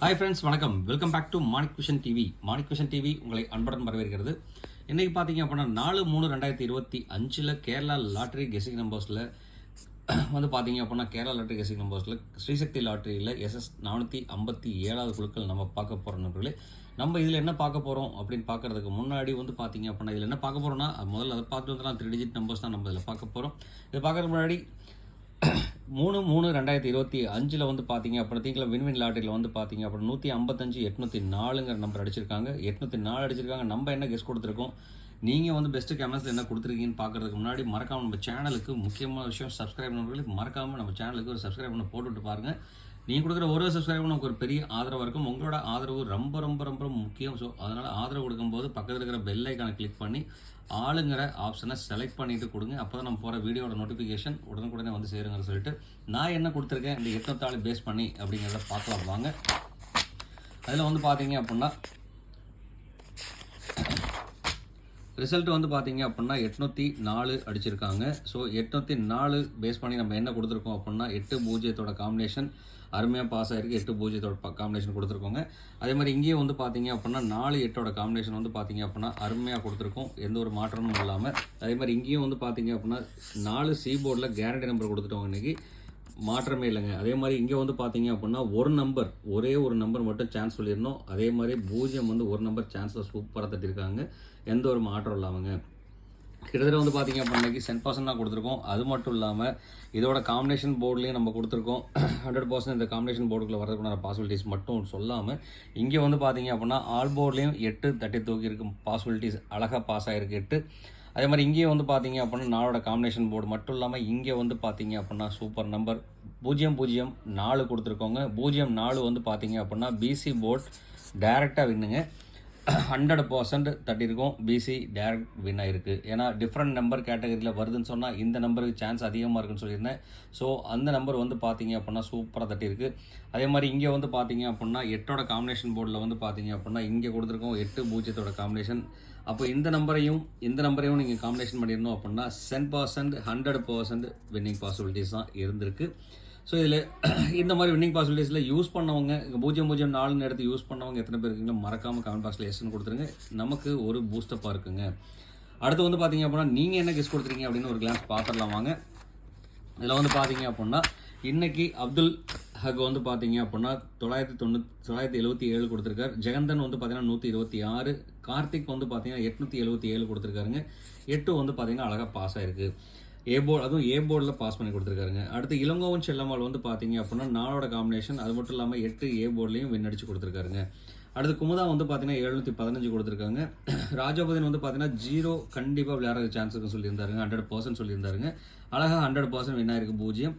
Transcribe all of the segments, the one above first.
Hi friends வணக்கம். Welcome back to Manik vision TV Manik vision TV உங்களை அன்புடன் வரவேற்கிறது. இன்றைக்கி பார்த்தீங்க அப்படின்னா நாலு மூணு ரெண்டாயிரத்தி இருபத்தி அஞ்சில் கேரளா லாட்ரி கெசிங் நம்பர்ஸில் வந்து பார்த்தீங்க அப்படின்னா கேரளா லாட்ரி கெசிங் நம்பர்ஸில் ஸ்ரீசக்தி லாட்ரியில் எஸ்எஸ் நானூற்றி ஐம்பத்தி ஏழாவது குழுக்கள் நம்ம பார்க்க போகிறோம் நண்பர்களே. நம்ம இதில் என்ன பார்க்க போகிறோம் அப்படின்னு பார்க்கறதுக்கு முன்னாடி வந்து பார்த்தீங்க அப்படின்னா இதில் என்ன பார்க்க போகிறோம்னா முதல்ல அதை பார்த்து வந்துலாம் த்ரீ டிஜிட் நம்பர்ஸ் தான் நம்ம இதில் பார்க்க போகிறோம் இதை பார்க்குறதுக்கு முன்னாடி மூணு மூணு ரெண்டாயிரத்தி இருபத்தி அஞ்சில் வந்து பார்த்தீங்க அப்படின்னா திங்களை வின்வின் லாட்டரியில் வந்து பார்த்தீங்க அப்படின்னா நூற்றி ஐம்பத்தஞ்சு எட்நூற்றி நாலுங்கிற நம்பர் அடிச்சிருக்காங்க. எட்நூற்றி நாலு அடிச்சிருக்காங்க. நம்ம என்ன கெஸ்ட் கொடுத்துருக்கோம்? நீங்கள் வந்து பெஸ்ட்டு கேமராஸ் என்ன கொடுத்துருக்கீங்கன்னு பார்க்குறதுக்கு முன்னாடி மறக்காமல் நம்ம சேனலுக்கு முக்கியமான விஷயம் சப்ஸ்கிரைப் பண்ணுறவங்களுக்கு மறக்காமல் நம்ம சேனலுக்கு ஒரு சப்ஸ்கிரைப் பண்ண போட்டுவிட்டு பாருங்கள் நீங்கள் கொடுக்குற ஒரு சப்ஸ்கிரைபர் நமக்கு ஒரு பெரிய ஆதரவாக இருக்கும். உங்களோட ஆதரவு ரொம்ப ரொம்ப ரொம்ப முக்கியம். ஸோ அதனால் ஆதரவு கொடுக்கும்போது பக்கத்தில் இருக்கிற பெல் ஐக்கானை கிளிக் பண்ணி ஆளுங்கிற ஆப்ஷனை செலக்ட் பண்ணிட்டு கொடுங்க. அப்போ தான் நம்ம போகிற வீடியோட நோட்டிஃபிகேஷன் உடனுக்குடனே வந்து சேருங்கன்னு சொல்லிட்டு நான் என்ன கொடுத்துருக்கேன்? இந்த எட்நூத்தாள் பேஸ் பண்ணி அப்படிங்கிறத பார்க்கலாம் வாங்க. அதில் வந்து பார்த்தீங்க அப்படின்னா ரிசல்ட் வந்து பார்த்தீங்க அப்படின்னா எட்நூற்றி நாலு அடிச்சிருக்காங்க. ஸோ எட்நூற்றி நாலு பேஸ் பண்ணி நம்ம என்ன கொடுத்துருக்கோம் அப்படின்னா எட்டு பூஜ்ஜியத்தோட காம்பினேஷன் அருமையாக பாஸ் ஆகிருக்கு எட்டு பூஜ்ஜியத்தோட காம்பினேஷன் கொடுத்துருக்கோங்க. அதே மாதிரி இங்கேயும் வந்து பார்த்தீங்க அப்படின்னா நாலு எட்டோட காம்பினேஷன் வந்து பார்த்தீங்க அப்படின்னா அருமையாக கொடுத்துருக்கோம். எந்த ஒரு மாற்றமும் இல்லாமல் அதே மாதிரி இங்கேயும் வந்து பார்த்தீங்க அப்படின்னா நாலு சி போர்டில் கேரண்டி நம்பர் கொடுத்துட்டோம் இன்றைக்கி மாற்றமே இல்லைங்க. அதே மாதிரி இங்கே வந்து பார்த்தீங்க அப்படின்னா ஒரு நம்பர் ஒரே ஒரு நம்பர் மட்டும் சான்ஸ் சொல்லியிருந்தோம் அதே மாதிரி பூஜ்ஜியம் வந்து ஒரு நம்பர் சான்ஸில் சூப்பராக தட்டியிருக்காங்க எந்த ஒரு மாற்றம் இல்லாமங்க. கிட்டத்தட்ட வந்து பார்த்தீங்க அப்படின்னாக்கி சென்ட் பர்சன்ட் தான் கொடுத்துருக்கோம். அது மட்டும் இல்லாமல் இதோட காம்பினேஷன் போர்ட்லேயும் நம்ம கொடுத்துருக்கோம். ஹண்ட்ரட் பர்சன்ட் இந்த காம்பினேஷன் போர்டுக்குள்ள வரதுக்குள்ள பாசிபிலிட்டிஸ் மட்டும் சொல்லாமல் இங்கே வந்து பார்த்தீங்க அப்படின்னா ஆல் போர்ட்லேயும் எட்டு தட்டி தூக்கி இருக்கும் பாசிபிலிட்டிஸ் அழகாக பாஸ் ஆகிருக்கு எட்டு. அதே மாதிரி இங்கேயும் வந்து பார்த்தீங்க அப்படின்னா நாளோட காம்பினேஷன் போர்டு மட்டும் இல்லாமல் இங்கே வந்து பார்த்தீங்க அப்படின்னா சூப்பர் நம்பர் பூஜ்ஜியம் பூஜ்ஜியம் நாலு கொடுத்துருக்கோங்க. பூஜ்ஜியம் நாலு வந்து பார்த்தீங்க அப்படின்னா பிசி போர்ட் டைரெக்டாக வின்னுங்க. ஹண்ட்ரட் பர்சன்ட் தட்டியிருக்கோம். பிசி டேரக்ட் வின் ஆயிருக்கு. ஏன்னா டிஃப்ரெண்ட் நம்பர் கேட்டகரியில் வருதுன்னு சொன்னால் இந்த நம்பருக்கு சான்ஸ் அதிகமாக இருக்குன்னு சொல்லியிருந்தேன். ஸோ அந்த நம்பர் வந்து பார்த்தீங்க அப்படின்னா சூப்பராக தட்டியிருக்கு. அதே மாதிரி இங்கே வந்து பார்த்தீங்க அப்படின்னா எட்டோட காம்பினேஷன் போர்டில் வந்து பார்த்தீங்க அப்படின்னா இங்கே கொடுத்துருக்கோம் எட்டு பூஜ்ஜியத்தோட காம்பினேஷன் அப்போ இந்த நம்பரையும் இந்த நம்பரையும் நீங்கள் காம்பினேஷன் பண்ணியிருந்தோம் அப்படின்னா cent percent hundred percent winning possibilities தான் இருந்திருக்கு. ஸோ இதில் இந்த மாதிரி வின்னிங் பாசிபிலிட்டிஸில் யூஸ் பண்ணவங்க இங்கே பூஜ்ஜியம் பூஜ்ஜியம் நாலுன்னு எடுத்து யூஸ் பண்ணவங்க எத்தனை பேர் இருக்கீங்களோ மறக்காமல் கமெண்ட் பாக்ஸில் எஸ்ன்னு கொடுத்துருங்க. நமக்கு ஒரு பூஸ்டப்பாக இருக்குங்க அடுத்து வந்து பார்த்தீங்க அப்படின்னா நீங்கள் என்ன கெஸ் கொடுத்துருக்கீங்க அப்படின்னு ஒரு கிளாஸ் பார்த்துடலாம் வாங்க. இதில் வந்து பார்த்தீங்க அப்படின்னா இன்றைக்கி அப்துல் ஹக் வந்து பார்த்தீங்க அப்படின்னா தொள்ளாயிரத்தி தொண்ணூத் தொள்ளாயிரத்தி எழுபத்தி ஏழு கொடுத்துருக்காரு. ஜெகந்தன் வந்து பார்த்தீங்கன்னா நூற்றி இருபத்தி ஆறு. கார்த்திக் வந்து பார்த்தீங்கன்னா எட்நூற்றி எழுபத்தி ஏழு கொடுத்துருக்காருங்க. எட்டு வந்து பார்த்தீங்கன்னா அழகாக பாஸ் ஆயிருக்கு. ஏ போர்டு அதுவும் ஏ போர்டில் பாஸ் பண்ணி கொடுத்துருக்காருங்க. அடுத்து இளங்கோவன் செல்லம்மாள் வந்து பார்த்தீங்க அப்படின்னா நாளோட காம்பினேஷன் அது மட்டும் இல்லாமல் எட்டு ஏ போர்ட்லேயும் வின் அடிச்சு கொடுத்துருக்காருங்க. அடுத்து குமுதா வந்து பார்த்தீங்கன்னா எழுநூற்றி பதினஞ்சு கொடுத்துருக்காங்க. ராஜபதின் வந்து பார்த்தீங்கன்னா ஜீரோ கண்டிப்பாக விளையாடுற சான்ஸ் இருக்குன்னு சொல்லியிருந்தாருங்க. Hundred percent சொல்லியிருந்தாருங்க. அழகாக ஹண்ட்ரட் பர்சன்ட் வின் ஆயிருக்கு பூஜ்ஜியம்.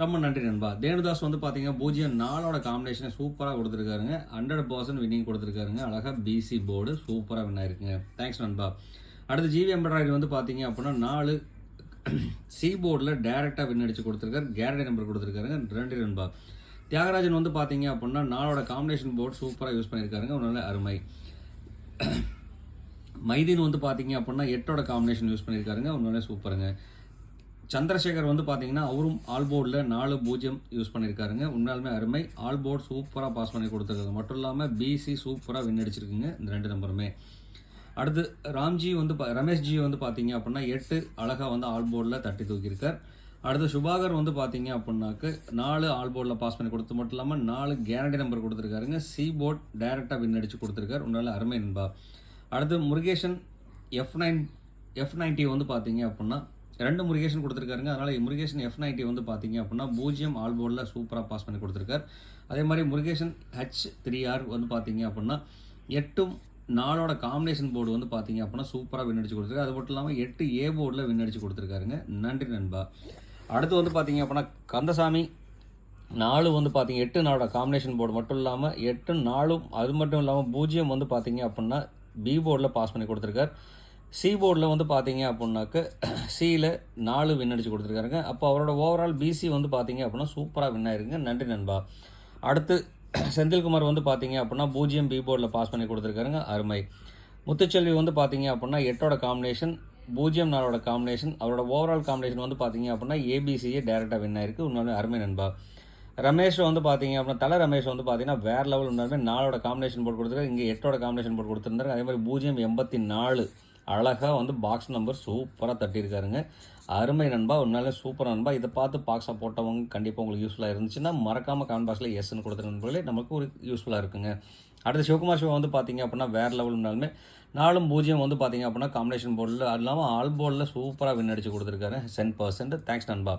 ரொம்ப நன்றி நண்பா. தேனுதாஸ் வந்து பார்த்தீங்கன்னா பூஜ்ஜியம் நாலோட காம்பினேஷனை சூப்பராக கொடுத்துருக்காருங்க. ஹண்ட்ரட் பர்சன்ட் வின்னிங் கொடுத்துருக்காருங்க. அழகாக பிசி போர்டு சூப்பராக வின் ஆயிருக்குங்க. தேங்க்ஸ் நண்பா. அடுத்து ஜிவி எம்ப்ராய்டரி வந்து பார்த்தீங்க அப்படின்னா நாலு சீபோர்டில் டேரெக்டாக வின் அடிச்சு கொடுத்துருக்காரு. கேரண்டி நம்பர் கொடுத்துருக்காருங்க. ரெண்டு நண்பா. தியாகராஜன் வந்து பார்த்தீங்க அப்படின்னா நாளோட காம்பினேஷன் போர்டு சூப்பராக யூஸ் பண்ணியிருக்காருங்க நல்ல அருமை. மைதீன் வந்து பார்த்தீங்க அப்படின்னா எட்டோட காம்பினேஷன் யூஸ் பண்ணியிருக்காருங்க உண்மையிலே சூப்பருங்க. சந்திரசேகர் வந்து பார்த்தீங்கன்னா அவரும் ஆல் போர்டில் நாலு பூஜ்ஜியம் யூஸ் பண்ணியிருக்காருங்க உண்மையாலுமே அருமை. ஆல் போர்டு சூப்பராக பாஸ் பண்ணி கொடுத்துருக்காங்க. மட்டும் இல்லாமல் பிசி சூப்பராக வின் அடிச்சிருக்குங்க. இந்த ரெண்டு நம்பருமே அடுத்து ராம்ஜி வந்து பா- ரமேஷ்ஜி வந்து பார்த்தீங்க அப்படின்னா எட்டு அழகாக வந்து ஆல் போர்டில் தட்டி தூக்கியிருக்கார். அடுத்து சுபாகர் வந்து பார்த்தீங்க அப்படின்னாக்கு நாலு ஆல் போர்டில் பாஸ் பண்ணி கொடுத்து மட்டும் இல்லாமல் நாலு கேரண்டி நம்பர் கொடுத்துருக்காருங்க. சி போர்ட் டைரெக்டாக வின் அடித்து கொடுத்துருக்காரு. உன்னால அருமை நண்பா. அடுத்து Murugesan F nine F ninety வந்து பார்த்தீங்க அப்படின்னா ரெண்டு முருகேஷன் கொடுத்துருக்காருங்க. அதனால் முருகேஷன் எஃப் நைன்ட்டி வந்து பார்த்தீங்க அப்படின்னா பூஜ்ஜியம் ஆல் போர்டில் சூப்பராக பாஸ் பண்ணி கொடுத்துருக்காரு. அதே மாதிரி முருகேஷன் ஹெச் த்ரீ ஆர் வந்து பார்த்தீங்க அப்படின்னா எட்டும் நாலோட காம்பினேஷன் போர்டு வந்து பார்த்தீங்க அப்படின்னா சூப்பராக வின் அடிச்சு கொடுத்துருக்காரு அது மட்டும் இல்லாமல் எட்டு ஏ போர்டில் வின் அடிச்சு கொடுத்துருக்காருங்க. நன்றி நண்பா. அடுத்து வந்து பார்த்தீங்க அப்படின்னா கந்தசாமி நாலு வந்து பார்த்தீங்க எட்டு நாளோட காம்பினேஷன் போர்டு மட்டும் இல்லாமல் எட்டு நாலும் அது மட்டும் இல்லாமல் பூஜ்ஜியம் வந்து பார்த்தீங்க அப்படின்னா பி போர்டில் பாஸ் பண்ணி கொடுத்துருக்காரு. சி போர்டில் வந்து பார்த்தீங்க அப்படின்னாக்க சியில் நாலு வின் அடிச்சு கொடுத்துருக்காருங்க. அப்போ அவரோட ஓவரால் பிசி வந்து பார்த்தீங்க அப்படின்னா சூப்பராக வின் ஆயிருங்க. நன்றி நண்பா. அடுத்து செந்தில்குமார் வந்து பார்த்தீங்க அப்படின்னா பூஜ்ஜியம் பி போர்டில் பாஸ் பண்ணி கொடுத்துருக்காருங்க. அருமை. முத்துச்செல்வி வந்து பார்த்தீங்க அப்படின்னா எட்டோட காம்பினேஷன் பூஜ்ஜியம் நாளோட காம்பினேஷன் அவரோட ஓவரால் காம்பினேஷன் வந்து பார்த்தீங்க அப்படின்னா ஏபிசியே டேரெக்டாக வின் ஆயிருக்கு உண்மையிலே அருமை நண்பா. ரமேஷ் வந்து பார்த்தீங்க அப்படின்னா தலை ரமேஷ் வந்து பார்த்தீங்கன்னா வேறு லெவல் இருந்தாலுமே நாளோட காம்பினேஷன் போட்டு கொடுத்துருக்காரு. இங்கே எட்டோட காம்பினேஷன் போட்டு கொடுத்துருந்தாரு. அதே மாதிரி பூஜ்ஜியம் எண்பத்தி நாலு அழகாக வந்து பாக்ஸ் நம்பர் சூப்பராக தட்டியிருக்காருங்க. அருமை நண்பா உண்மையிலே சூப்பர் நண்பா. இதை பார்த்து பாக்ஸாக போட்டவங்க கண்டிப்பாக உங்களுக்கு யூஸ்ஃபுல்லாக இருந்துச்சுன்னா மறக்காமல் கமெண்ட் பாக்ஸில் எஸ்ன்னு கொடுத்த நண்பர்களே. நமக்கு ஒரு யூஸ்ஃபுல்லாக இருக்குங்க. அடுத்து சிவகுமார் சிவா வந்து பார்த்தீங்க அப்படின்னா வேறு லெவல் நாலும் பூஜ்ஜியம் வந்து பார்த்தீங்க அப்படின்னா காம்பினேஷன் போர்டில் அது இல்லாமல் ஆல் போர்டில் சூப்பராக வின் அடிச்சு கொடுத்துருக்காரு. சென் பர்சன்ட் தேங்க்ஸ் நண்பா.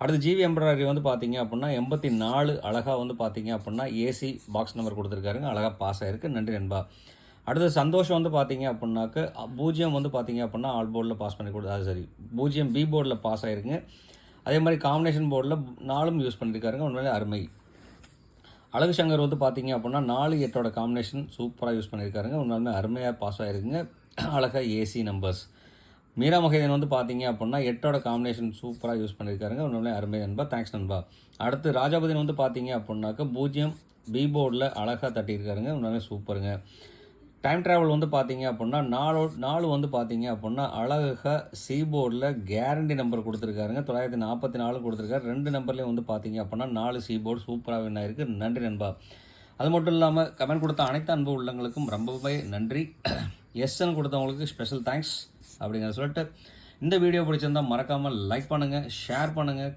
அடுத்து ஜிவி எம்ப்ராய்டரி வந்து பார்த்தீங்க அப்படின்னா எண்பத்தி நாலு அழகாக வந்து பார்த்தீங்க அப்படின்னா ஏசி பாக்ஸ் நம்பர் கொடுத்துருக்காருங்க. அழகாக பாஸ் ஆகிருக்கு நன்றி நண்பா. அடுத்து சந்தோஷம் வந்து பார்த்தீங்க அப்படின்னாக்க பூஜ்ஜியம் வந்து பார்த்தீங்க அப்படின்னா ஆல் போர்டில் பாஸ் பண்ணி கொடுத்தா சரி. பூஜ்ஜியம் பி போர்டில் பாஸ் ஆகிருங்க அதே மாதிரி காம்பினேஷன் போர்டில் நாலும் யூஸ் பண்ணியிருக்காருங்க உண்மையிலே அருமை. அழகு சங்கர் வந்து பார்த்தீங்க அப்படின்னா நாலு எட்டோட காம்பினேஷன் சூப்பராக யூஸ் பண்ணியிருக்காருங்க உண்மையுமே அருமையாக பாஸ் ஆகிருக்குங்க அழகாக ஏசி நம்பர்ஸ் மீரா மகேதன் வந்து பார்த்தீங்க அப்படின்னா எட்டோட காம்பினேஷன் சூப்பராக யூஸ் பண்ணியிருக்காருங்க உண்மையிலே அருமை நண்பா. தேங்க்ஸ் நண்பா. அடுத்து ராஜாபதின் வந்து பார்த்தீங்க அப்படின்னாக்க பூஜ்ஜியம் பி போர்டில் அழகாக தட்டியிருக்காருங்க. உண்மையிலே சூப்பருங்க டைம் ட்ராவல் வந்து பார்த்தீங்க அப்படின்னா நாலு நாலு வந்து பார்த்தீங்க அப்படின்னா அழகாக சீபோர்டில் கேரண்டி நம்பர் கொடுத்துருக்காருங்க. தொள்ளாயிரத்தி நாற்பத்தி நாலு கொடுத்துருக்காரு. ரெண்டு நம்பர்லேயும் வந்து பார்த்தீங்க அப்படின்னா நாலு சீபோர்டு சூப்பராக வின் ஆயிருக்கு. நன்றி நண்பா. அது மட்டும் இல்லாமல் கமெண்ட் கொடுத்த அனைத்து அன்பு உள்ளங்களுக்கும் ரொம்பவே நன்றி. எஸ்என் கொடுத்தவங்களுக்கு ஸ்பெஷல் தேங்க்ஸ் அப்படிங்கிற சொல்லிட்டு இந்த வீடியோ பிடிச்சிருந்தா மறக்காமல் லைக் பண்ணுங்கள் ஷேர் பண்ணுங்கள்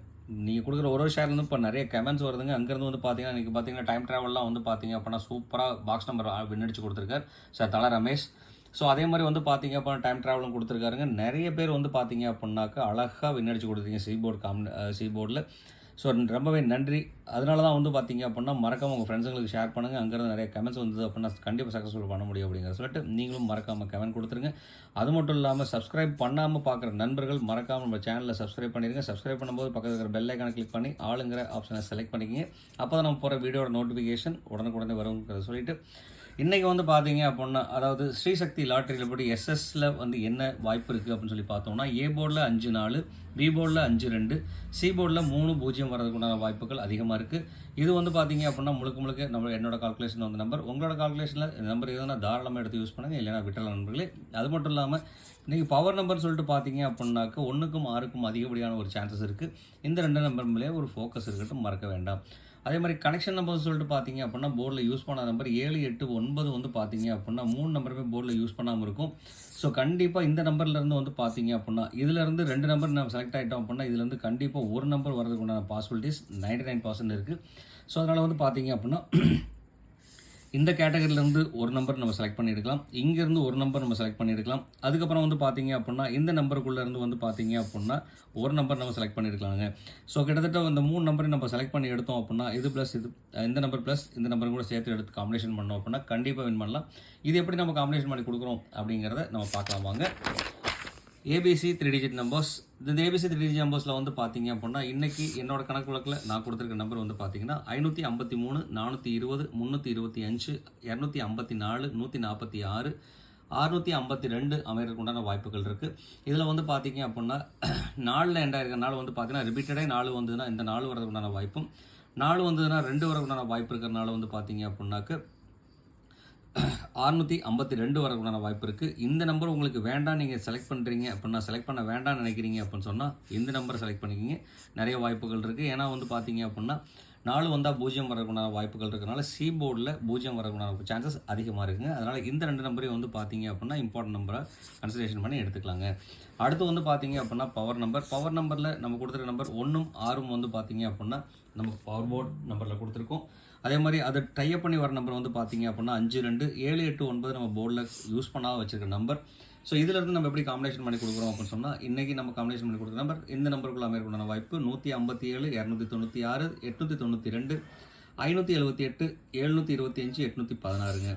நீங்கள் கொடுக்குற ஒரு ஒரு ஷேர்லேருந்து இப்போ நிறைய கமெண்ட்ஸ் வருதுங்க. அங்கேருந்து வந்து பார்த்தீங்கன்னா இன்றைக்கி பார்த்தீங்கன்னா டைம் ட்ராவல்லாம் வந்து பார்த்தீங்க அப்படின்னா சூப்பராக பாக்ஸ் நம்பர் விண்ணடிச்சு கொடுத்துருக்காரு. சார் தலா ரமேஷ். ஸோ அதே மாதிரி வந்து பார்த்தீங்க அப்படின்னா டைம் ட்ராவலும் கொடுத்துருக்காருங்க. நிறைய பேர் வந்து பார்த்தீங்க அப்படின்னாக்கா அழகாக விண்ணடிச்சு கொடுத்தீங்க கொடுத்துருக்கீங்க சி போர்டு காம் சி போர்டில் ஸோ ரொம்பவே நன்றி. அதனால தான் வந்து பார்த்தீங்க அப்படின்னா மறக்காமல் உங்கள் ஃப்ரெண்ட்ஸுங்களுக்கு ஷேர் பண்ணுங்கள் அங்கேருந்து நிறைய கமெண்ட்ஸ் வந்தது அப்படின்னா கண்டிப்பாக சக்ஸஸ்ஃபுல் பண்ண முடியும் அப்படிங்கிற சொல்லிட்டு நீங்களும் மறக்காமல் கமெண்ட் கொடுத்துருங்க. அது மட்டும் இல்லாமல் சப்ஸ்கிரைப் பண்ணாமல் பார்க்குற நண்பர்கள் மறக்காமல் நம்ம சேனலில் சப்ஸ்கிரைப் பண்ணிடுங்க சப்ஸ்கிரைப் பண்ணும்போது பக்கத்தில் இருக்கிற பெல் ஐக்கானை கிளிக் பண்ணி ஆளுங்கிற ஆப்ஷனை செலக்ட் பண்ணிக்கிங்க. அப்போ தான் நம்ம போகிற வீடியோட நோட்டிஃபிகேஷன் உடனுக்குடனே வருங்கிறத சொல்லிட்டு இன்றைக்கி வந்து பார்த்தீங்க அப்படின்னா அதாவது ஸ்ரீசக்தி லாட்டரியில் படி எஸ்எஸ்ல வந்து என்ன வாய்ப்பு இருக்குது அப்படின்னு சொல்லி பார்த்தோம்னா ஏ போர்டில் அஞ்சு நாள் பி போர்டில் அஞ்சு ரெண்டு. சி போர்டில் மூணு பூஜ்ஜியம் வரதுக்குண்டான வாய்ப்புகள் அதிகமாக இருக்குது இது வந்து பார்த்தீங்க அப்படின்னா முழுக்க முழுக்க நம்ம என்னோட கால்குலேஷன் வந்து நம்பர் உங்களோட கால்குலேஷனில் நம்பர் எதுனா தாராளமாக எடுத்து யூஸ் பண்ணுங்கள் இல்லைனா விட்டலாம் நண்பர்களே. அது மட்டும் இல்லாமல் இன்றைக்கி பவர் நம்பர் சொல்லிட்டு பார்த்தீங்க அப்படின்னாக்க ஒன்றுக்கும் ஆறுக்கும் அதிகப்படியான ஒரு சான்சஸ் இருக்குது இந்த ரெண்டு நம்பர் மேலே ஒரு ஃபோக்கஸ் இருக்கட்டும் மறக்க வேண்டாம். அதே மாதிரி கனெக்ஷன் நம்பர் சொல்லிட்டு பார்த்தீங்க அப்படின்னா போர்டில் யூஸ் பண்ண நம்பர் ஏழு எட்டு ஒன்பது வந்து பார்த்தீங்க அப்படின்னா மூணு நம்பருமே போர்டில் யூஸ் பண்ணாமல் இருக்கும். ஸோ கண்டிப்பாக இந்த நம்பர்லேருந்து வந்து பார்த்தீங்க அப்படின்னா இதுலேருந்து ரெண்டு நம்பர் நம்ம செலக்ட் ஆகிட்டோம் அப்படின்னா இதுலேருந்து கண்டிப்பாக ஒரு நம்பர் வரதுக்கு உண்டான பாசிபிலிட்டிஸ் நைன்டி நைன் பர்சன்ட் இருக்குது ஸோ அதனால் வந்து பார்த்தீங்க அப்படின்னா இந்த கேட்டகரியிலேருந்து ஒரு நம்பர் நம்ம செலக்ட் பண்ணியிருக்கலாம் இங்கேருந்து ஒரு நம்பர் நம்ம செலக்ட் பண்ணியிருக்கலாம் அதுக்கப்புறம் வந்து பார்த்தீங்க அப்படின்னா இந்த நம்பருக்குள்ளேருந்து வந்து பார்த்தீங்க அப்படின்னா ஒரு நம்பர் நம்ம செலக்ட் பண்ணியிருக்கலாங்க ஸோ கிட்டத்தட்ட இந்த மூணு நம்பரை நம்ம செலக்ட் பண்ணி எடுத்தோம் அப்படின்னா இது ப்ளஸ் இது இந்த நம்பர் ப்ளஸ் இந்த நம்பர் கூட சேர்த்து எடுத்து காம்பினேஷன் பண்ணோம் அப்படின்னா கண்டிப்பாக வின் பண்ணலாம். இது எப்படி நம்ம காம்பினேஷன் பண்ணி கொடுக்குறோம் அப்படிங்கிறத நம்ம பார்க்கலாம் வாங்க. ஏபிசி த்ரீ டிஜிட் நம்பர்ஸ் இந்த ஏபிசி த்ரீ டிஜிட் நம்பர்ஸில் வந்து பார்த்தீங்க அப்படின்னா இன்றைக்கி என்னோட கணக்கு வழக்கில் நான் கொடுத்துருக்க நம்பர் வந்து பார்த்தீங்கன்னா ஐநூற்றி ஐம்பத்தி மூணு நானூற்றி இருபது முந்நூற்றி இருபத்தி அஞ்சு இரநூத்தி ஐம்பத்தி நாலு நூற்றி நாற்பத்தி ஆறு அறுநூற்றி ஐம்பத்தி ரெண்டு அமைகிறதுக்கு உண்டான வாய்ப்புகள் இருக்குது இதில் வந்து பார்த்தீங்க அப்படின்னா நாலில் எண்டாயிருக்க நாள் வந்து பார்த்தீங்கன்னா ரிப்பீட்டடே நாலு வந்ததுன்னா இந்த நாலு வரதுக்கு உண்டான வாய்ப்பும் நாலு வந்ததுன்னா ரெண்டு வரதுக்கு உண்டான வாய்ப்பு இருக்கிறனால வந்து பார்த்தீங்க அப்படின்னாக்க அறுநூற்றி ஐம்பத்தி ரெண்டு வரக்குண்டான வாய்ப்பு இருக்குது இந்த நம்பர் உங்களுக்கு வேண்டாம் நீங்கள் செலக்ட் பண்ணுறீங்க அப்படின்னா செலக்ட் பண்ண வேண்டாம்னு நினைக்கிறீங்க அப்படின்னு சொன்னால் இந்த நம்பரை செலக்ட் பண்ணிக்கிங்க. நிறைய வாய்ப்புகள் இருக்குது ஏன்னா வந்து பார்த்தீங்க அப்படின்னா நாலு வந்தால் பூஜ்ஜியம் வரக்குண்டான வாய்ப்புகள் இருக்கிறனால சி போர்டில் பூஜ்ஜியம் வரக்குண்டான சான்சஸ் அதிகமாக இருக்குங்க. அதனால் இந்த ரெண்டு நம்பரையும் வந்து பார்த்தீங்க அப்படின்னா இம்பார்ட்டன்ட் நம்பரை கன்சிடரேஷன் பண்ணி எடுத்துக்கலாங்க. அடுத்து வந்து பார்த்தீங்க அப்படின்னா பவர் நம்பர் பவர் நம்பரில் நம்ம கொடுத்துருக்க நம்பர் ஒன்றும் ஆறும் வந்து பார்த்தீங்க அப்படின்னா நம்ம பவர் போர்ட் நம்பரில் கொடுத்துருக்கோம். அதே மாதிரி அதை டைப் பண்ணி வர நம்பர் வந்து பார்த்தீங்க அப்படின்னா அஞ்சு ரெண்டு ஏழு எட்டு ஒன்பது நம்ம போர்டில் யூஸ் பண்ணாத வச்சிருக்க நம்பர் ஸோ இதிலிருந்து நம்ம எப்படி காம்பினேஷன் பண்ணி கொடுக்குறோம் அப்படின்னு சொன்னால் இன்றைக்கி நம்ம காம்பினேஷன் பண்ணி கொடுக்குற நம்பர் இந்த நம்பருக்குள்ள அமையக்கூடிய வாய்ப்பு நூற்றி ஐம்பத்தி ஏழு இரநூத்தி தொண்ணூற்றி ஆறு எட்நூற்றி தொண்ணூற்றி ரெண்டு ஐநூற்றி எழுபத்தி எட்டு எழுநூற்றி இருபத்தி அஞ்சு எட்நூற்றி பதினாறுங்க.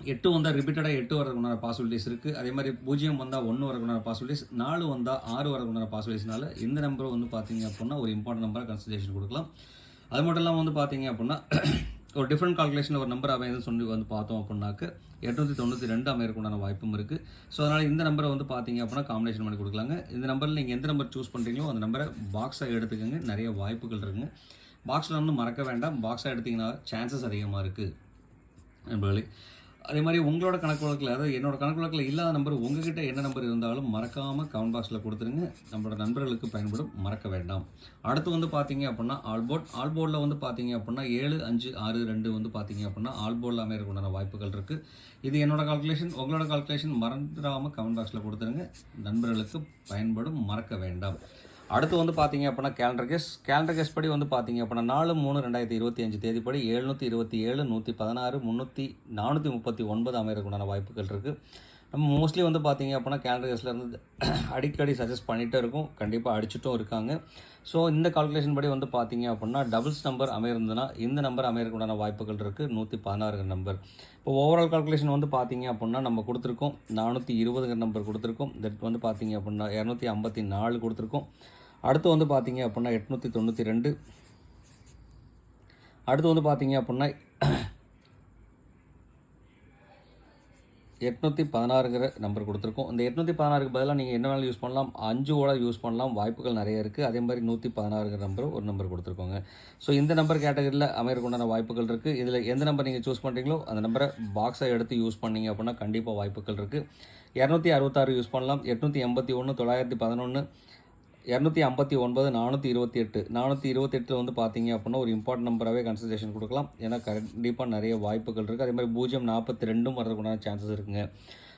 எட்டு வந்தால் ரிப்பீட்டடாக எட்டு வரக்குண்டான பாசிபிலிட்டிஸ் இருக்குது அதே மாதிரி பூஜ்ஜியம் வந்தால் ஒன்று வரக்குண்டான பாசிபிலிட்டிஸ் நாலு வந்தால் ஆறு வரக்குண்டான பாசிபிலிட்டிஸ்னால இந்த நம்பர் வந்து பார்த்தீங்க அப்படின்னா ஒரு இம்பார்ட்டன்ட் நம்பராக கன்சிடரேஷன் கொடுக்கலாம். அது மட்டும் இல்லாமல் வந்து பார்த்தீங்க அப்படின்னா ஒரு டிஃப்ரெண்ட் கால்குலேஷன் ஒரு நம்பர் அமையது சொல்லி வந்து பார்த்தோம் அப்படின்னாக்க எட்நூற்றி தொண்ணூற்றி ரெண்டு அமையறக்குண்டான வாய்ப்பும் இருக்குது ஸோ அதனால் இந்த நம்பரை வந்து பார்த்தீங்க அப்படின்னா காம்பினேஷன் பண்ணி கொடுக்கலாங்க. இந்த நம்பரில் நீங்கள் எந்த நம்பர் சூஸ் பண்ணுறீங்களோ அந்த நம்பரை பாக்ஸாக எடுத்துக்கோங்க. நிறைய வாய்ப்புகள் இருக்குங்க. பாக்ஸில் வந்து மறக்க வேண்டாம். பாக்ஸாக எடுத்திங்கன்னா சான்சஸ் அதிகமாக இருக்குது நண்பர்களே அதே மாதிரி உங்களோட கணக்கு வழக்கில் அதாவது என்னோட கணக்கு வழக்கில் இல்லாத நம்பர் உங்ககிட்ட என்ன நம்பர் இருந்தாலும் மறக்காமல் கமெண்ட் பாக்ஸில் கொடுத்துருங்க. நம்மளோட நண்பர்களுக்கு பயன்படும். மறக்க வேண்டாம். அடுத்து வந்து பார்த்தீங்க அப்படின்னா ஆல்போர்ட் ஆல்போர்டில் வந்து பார்த்தீங்க அப்படின்னா ஏழு அஞ்சு ஆறு ரெண்டு வந்து பார்த்தீங்க அப்படின்னா ஆல்போர்டில் அமையறதுக்குண்டான வாய்ப்புகள் இருக்குது இது என்னோட கால்குலேஷன் உங்களோட கால்குலேஷன் மறந்துடாமல் கமெண்ட் பாக்ஸில் கொடுத்துருங்க. நண்பர்களுக்கு பயன்படும். மறக்க வேண்டாம். அடுத்து வந்து பார்த்தீங்க அப்படின்னா கேலண்டர் கெஸ் கேலண்டர் கேஸ் படி வந்து பார்த்தீங்க அப்படின்னா நாலு மூணு ரெண்டாயிரத்தி இருபத்தி அஞ்சு தேதிப்படி எழுநூற்றி இருபத்தி ஏழு நூற்றி பதினாறு முந்நூற்றி நானூற்றி முப்பத்தி ஒன்பது அமைகிறதுக்குண்டான வாய்ப்புகள் இருக்குது நம்ம மோஸ்ட்லி வந்து பார்த்தீங்க அப்படின்னா கேலண்டர் இருந்து அடிக்கடி சஜஸ்ட் பண்ணிகிட்டே இருக்கும். கண்டிப்பாக அடிச்சிட்டும் இருக்காங்க. ஸோ இந்த கால்குலேஷன் படி வந்து பார்த்தீங்க அப்படின்னா டபுள்ஸ் நம்பர் அமையிருந்ததுன்னா இந்த நம்பர் அமையறதுக்குண்டான வாய்ப்புகள் இருக்குது நூற்றி பதினாறுங்கிற நம்பர் இப்போ ஓவரால் கால்குலேஷன் வந்து பார்த்தீங்க அப்படின்னா நம்ம கொடுத்துருக்கோம். நானூற்றி இருபதுங்கிற நம்பர் கொடுத்துருக்கோம். தட் வந்து பார்த்தீங்க அப்படின்னா இரநூத்தி ஐம்பத்தி நாலு கொடுத்துருக்கோம். அடுத்து வந்து பார்த்தீங்க அப்படின்னா எட்நூற்றி தொண்ணூற்றி ரெண்டு அடுத்து வந்து பார்த்தீங்க அப்படின்னா எட்நூற்றி பதினாறுங்கிற நம்பர் கொடுத்துருக்கோம். இந்த எட்நூற்றி பதினாறுக்கு பதிலாக நீங்கள் என்ன வேணாலும் யூஸ் பண்ணலாம். அஞ்சோட யூஸ் பண்ணலாம். வாய்ப்புகள் நிறைய இருக்குது அதே மாதிரி நூற்றி பதினாறுங்கிற நம்பர் ஒரு நம்பர் கொடுத்துருக்கோங்க. ஸோ இந்த நம்பர் கேட்டகரியில் அமையறதுக்குண்டான வாய்ப்புகள் இருக்குது இதில் எந்த நம்பர் நீங்கள் சூஸ் பண்ணுறீங்களோ அந்த நம்பரை பாக்ஸை எடுத்து யூஸ் பண்ணீங்க அப்படின்னா கண்டிப்பாக வாய்ப்புகள் இருக்குது இரநூத்தி அறுபத்தாறு யூஸ் பண்ணலாம். எட்நூற்றி எண்பத்தி ஒன்று தொள்ளாயிரத்தி பதினொன்று இரநூத்தி ஐம்பத்தி ஒன்பது நானூற்றி இருபத்தி எட்டு. நானூற்றி இருபத்தெட்டு வந்து பார்த்தீங்க அப்படின்னா ஒரு இம்பார்ட்டன்ட் நம்பராகவே கன்சிடரேஷன் கொடுக்கலாம். ஏன்னா கண்டிப்பாக நிறைய வாய்ப்புகள் இருக்குது அதே மாதிரி பூஜ்ஜியம் நாற்பத்தி ரெண்டும் வரதுக்குண்டான சான்சஸ் இருக்குங்க.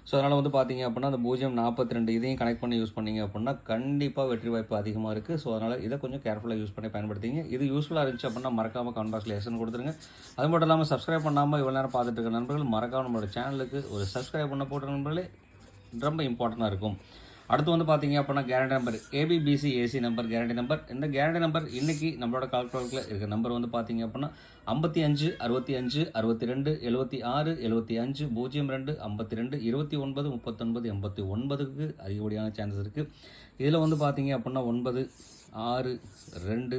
ஸோ அதனால் வந்து பார்த்தீங்க அப்படின்னா அந்த பூஜ்ஜியம் நாற்பத்தி ரெண்டு இதையும் கனெக்ட் பண்ணி யூஸ் பண்ணிங்க அப்படின்னா கண்டிப்பாக வெற்றி வாய்ப்பு அதிகமாக இருக்குது ஸோ அதனால் இதை கொஞ்சம் கேர்ஃபுல்லாக யூஸ் பண்ணி பயன்படுத்திங்க. இது யூஸ்ஃபுல்லாக இருந்துச்சு அப்படின்னா மறக்காமல் கமெண்ட் பாக்ஸில் எஸ்என் கொடுத்துருங்க. அது மட்டும் இல்லாமல் சப்ஸ்கிரைப் பண்ணாமல் இவ்வளோ நேரம் பார்த்துட்டு இருக்க நண்பர்கள் மறக்காமல் நம்மளோட சேனலுக்கு ஒரு சப்ஸ்கிரைப் பண்ண போட்ட நண்பர்களே ரொம்ப இம்பார்ட்டண்ட்டாக இருக்கும். அடுத்து வந்து பார்த்தீங்க அப்படின்னா guarantee number ABBC AC number guarantee number இந்த கேரண்டி நம்பர் இன்றைக்கி நம்மளோட கால்குலேட்டரில் இருக்க நம்பர் வந்து பார்த்தீங்க அப்படின்னா ஐம்பத்தி அஞ்சு அறுபத்தி அஞ்சு அறுபத்தி ரெண்டு எழுபத்தி ஆறு எழுபத்தி அஞ்சு பூஜ்ஜியம் ரெண்டு ஐம்பத்தி ரெண்டு இருபத்தி ஒன்பது முப்பத்தொன்பது எண்பத்தி ஒன்பதுக்கு அதிகப்படியான சான்சஸ் இருக்குது இதில் வந்து பார்த்தீங்க அப்படின்னா ஒன்பது ஆறு ரெண்டு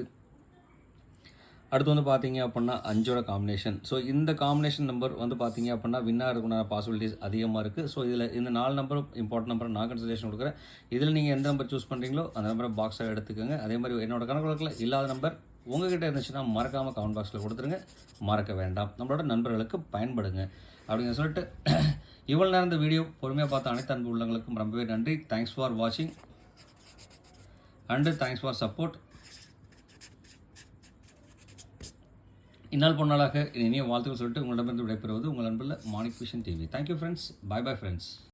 அடுத்து வந்து பார்த்தீங்க அப்படின்னா அஞ்சோட காம்பினேஷன் ஸோ இந்த காம்பினேஷன் நம்பர் வந்து பார்த்தீங்க அப்படின்னா வின்னாக இருக்குன பாசிபிலிட்டிஸ் அதிகமாக இருக்குது ஸோ இதில் இந்த நாலு நம்பரும் இம்பார்ட்டன் நம்பர் நான் கன்சிடரேஷன் கொடுக்குறேன். இதில் நீங்கள் எந்த நம்பர் சூஸ் பண்ணுறீங்களோ அந்த நம்பரை பாக்ஸாக எடுத்துக்கோங்க. அதே மாதிரி என்னோட கணக்கு இல்லாத நம்பர் உங்ககிட்ட இருந்துச்சுன்னா மறக்காமல் கமெண்ட் பாக்ஸில் கொடுத்துருங்க. மறக்க வேண்டாம். நம்மளோட நண்பர்களுக்கு பயன்படுங்க. அப்படின்னு சொல்லிட்டு இவ்வளோ நேரம் இந்த வீடியோ பொறுமையாக பார்த்த அனைத்து அன்பு உள்ளங்களுக்கும் ரொம்பவே நன்றி. தேங்க்ஸ் ஃபார் வாட்சிங் அண்டு தேங்க்ஸ் ஃபார் சப்போர்ட் இந்நாள் பொன்னாளாக இனிய வாழ்த்துக்கள் சொல்லிட்டு உங்களிடமிருந்து விடைபெறுவது உங்கள் அன்பில் Manik vision TV. Thank you friends bye bye friends